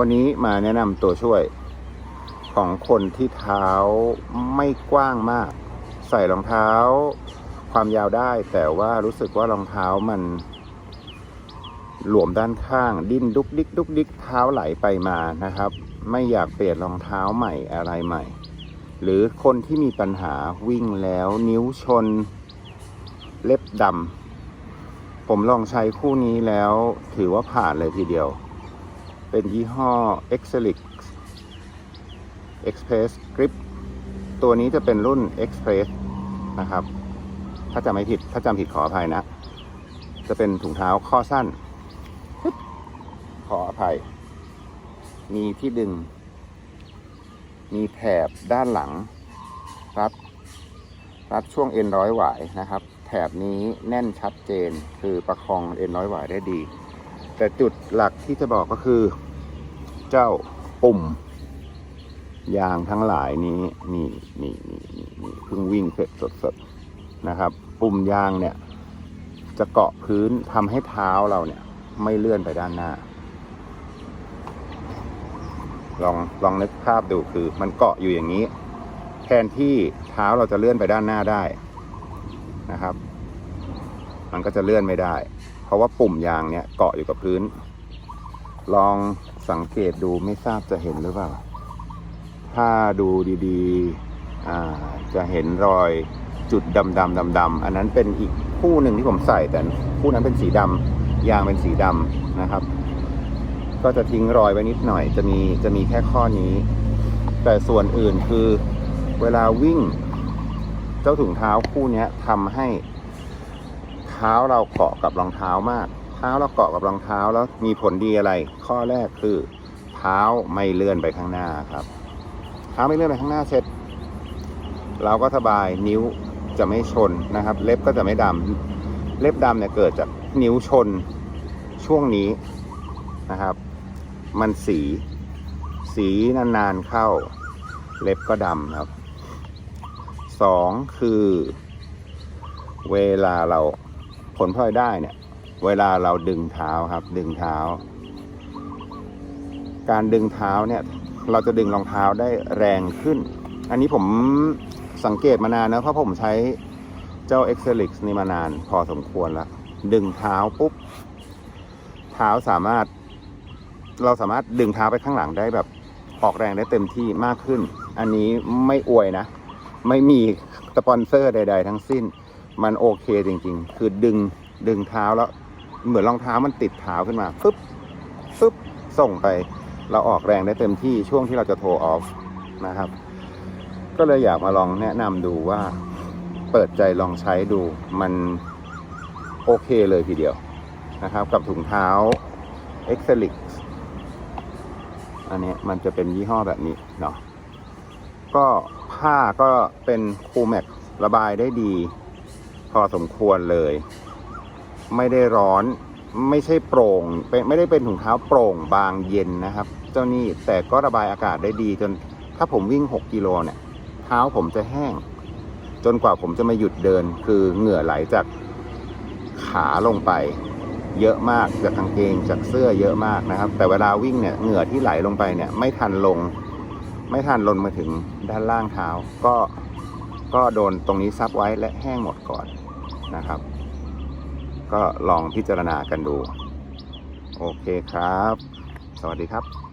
วันนี้มาแนะนำตัวช่วยของคนที่เท้าไม่กว้างมาก ใส่รองเท้าความยาวได้ แต่ว่ารู้สึกว่ารองเท้ามันหลวมด้านข้าง ดิ้นดุกดิกดุกดิกเท้าไหลไปมานะครับ ไม่อยากเปลี่ยนรองเท้าใหม่อะไรใหม่ หรือคนที่มีปัญหาวิ่งแล้วนิ้วชนเล็บดำผมลองใช้คู่นี้แล้วถือว่าผ่านเลยทีเดียว เป็นยี่ห้อ Excelix Express Grip ตัวนี้จะเป็นรุ่น Express นะครับ ถ้าจำไม่ผิด ถ้าจำผิดขออภัยนะ จะเป็นถุงเท้าข้อสั้น ขออภัย มีที่ดึง มีแถบด้านหลัง รัด รัดช่วงเอ็นร้อยหวายนะครับ แถบนี้แน่นชัดเจน คือประคองเอ็นร้อยหวายได้ดี แต่จุดหลักที่จะบอกก็คือ เจ้าปุ่ม ยางทั้งหลายนี้นี่นี่นี่นี่นี่เพิ่งวิ่งเสร็จสดๆนะครับ ปุ่มยางเนี่ย จะเกาะพื้นทำให้เท้าเราเนี่ย ไม่เลื่อนไปด้านหน้า ลองลองนึกภาพดูคือ มันเกาะอยู่อย่างนี้ แทนที่เท้าเราจะเลื่อนไปด้านหน้าได้นะครับ มันก็จะเลื่อนไม่ได้ เพราะว่าปุ่มยางเนี่ยเกาะอยู่กับพื้น ลองสังเกตดูไม่ทราบจะเห็นหรือเปล่า ถ้าดูดีๆจะเห็นรอยจุดดำดำดำดำๆอันนั้นเป็นอีกคู่หนึ่งที่ผมใส่แต่คู่นั้นเป็นสีดำยางเป็นสีดำนะครับ ก็จะทิ้งรอยไว้นิดหน่อย จะมีจะมีแค่ข้อนี้ แต่ส่วนอื่นคือเวลาวิ่ง เจ้าถุงเท้าคู่นี้ทำให้ เท้าเราเกาะกับรองเท้ามาก เท้าเราเกาะกับรองเท้าแล้วมีผลดีอะไร ข้อแรกคือเท้าไม่เลื่อนไปข้างหน้าครับ เท้าไม่เลื่อนไปข้างหน้าเสร็จ เราก็สบายนิ้วจะไม่ชนนะครับ เล็บก็จะไม่ดำเล็บดำเนี่ยเกิดจากนิ้วชนช่วงนี้นะครับ มันสี สีนานๆเข้า เล็บก็ดำครับสองคือ เวลาเรา ผลพลอยได้เนี่ย เวลาเราดึงเท้าครับ ดึงเท้า การดึงเท้าเนี่ย เราจะดึงรองเท้าได้แรงขึ้น อันนี้ผมสังเกตมานานนะเพราะผมใช้เจ้า Excelix นี่มานานพอสมควรแล้ว ดึงเท้าปุ๊บ เท้าสามารถ เราสามารถดึงเท้าไปข้างหลังได้แบบออกแรงได้เต็มที่มากขึ้น อันนี้ไม่อวยนะ ไม่มีสปอนเซอร์ใด ๆ ทั้งสิ้น มันโอเคจริง ๆ คือดึงดึงเท้าแล้ว เหมือนรองเท้ามันติดเท้าขึ้นมาปึ๊บปึ๊บส่งไป เราออกแรงได้เต็มที่ช่วงที่เราจะโทรออฟนะครับ ก็เลยอยากมาลองแนะนำดูว่า เปิดใจลองใช้ดูมันโอเคเลยทีเดียวนะครับ กับถุงเท้า Excelix อันนี้มันจะเป็นยี่ห้อแบบนี้เนาะก็ผ้าก็เป็นคูแม็กระบายได้ดี พอสมควรเลย ไม่ได้ร้อนไม่ใช่โปร่งไม่ได้เป็นถุงเท้าโปร่งบางเย็นนะครับ เจ้านี่แต่ก็ระบายอากาศได้ดีจนถ้าผมวิ่ง 6 กิโลเนี่ยเท้าผมจะแห้ง จนกว่าผมจะมาหยุดเดิน คือเหงื่อไหลจากขาลงไป เยอะมากจากกางเกงจากเสื้อเยอะมากนะครับ แต่เวลาวิ่งเนี่ยเหงื่อที่ไหลลงไปเนี่ยไม่ทันลง ไม่ทันลนมาถึงด้านล่างเท้า ก็ก็โดนตรงนี้ซับไว้และแห้งหมดก่อน นะครับ ก็ลองพิจารณากันดู โอเคครับ สวัสดีครับ